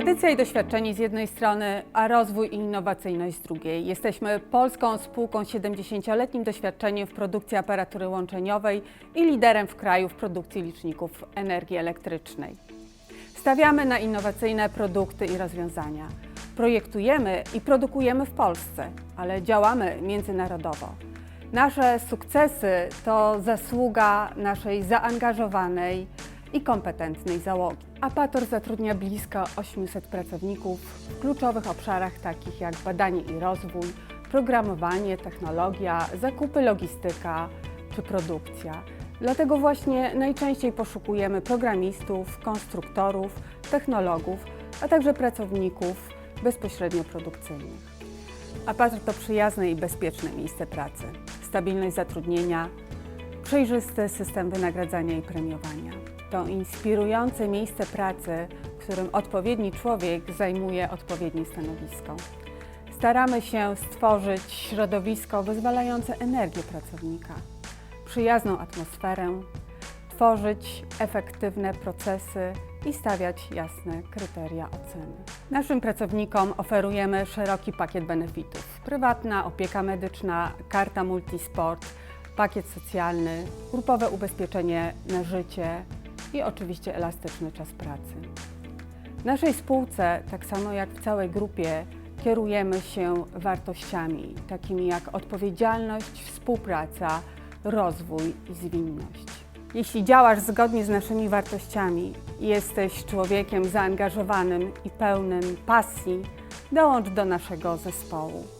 Tradycja i doświadczenie z jednej strony, a rozwój i innowacyjność z drugiej. Jesteśmy polską spółką z 70-letnim doświadczeniem w produkcji aparatury łączeniowej i liderem w kraju w produkcji liczników energii elektrycznej. Stawiamy na innowacyjne produkty i rozwiązania. Projektujemy i produkujemy w Polsce, ale działamy międzynarodowo. Nasze sukcesy to zasługa naszej zaangażowanej i kompetentnej załogi. Apator zatrudnia blisko 800 pracowników w kluczowych obszarach takich jak badanie i rozwój, programowanie, technologia, zakupy, logistyka czy produkcja. Dlatego właśnie najczęściej poszukujemy programistów, konstruktorów, technologów, a także pracowników bezpośrednio produkcyjnych. Apator to przyjazne i bezpieczne miejsce pracy, stabilność zatrudnienia, przejrzysty system wynagradzania i premiowania. To inspirujące miejsce pracy, w którym odpowiedni człowiek zajmuje odpowiednie stanowisko. Staramy się stworzyć środowisko wyzwalające energię pracownika, przyjazną atmosferę, tworzyć efektywne procesy i stawiać jasne kryteria oceny. Naszym pracownikom oferujemy szeroki pakiet benefitów: prywatna opieka medyczna, karta multisport, pakiet socjalny, grupowe ubezpieczenie na życie i oczywiście elastyczny czas pracy. W naszej spółce, tak samo jak w całej grupie, kierujemy się wartościami takimi jak odpowiedzialność, współpraca, rozwój i zwinność. Jeśli działasz zgodnie z naszymi wartościami i jesteś człowiekiem zaangażowanym i pełnym pasji, dołącz do naszego zespołu.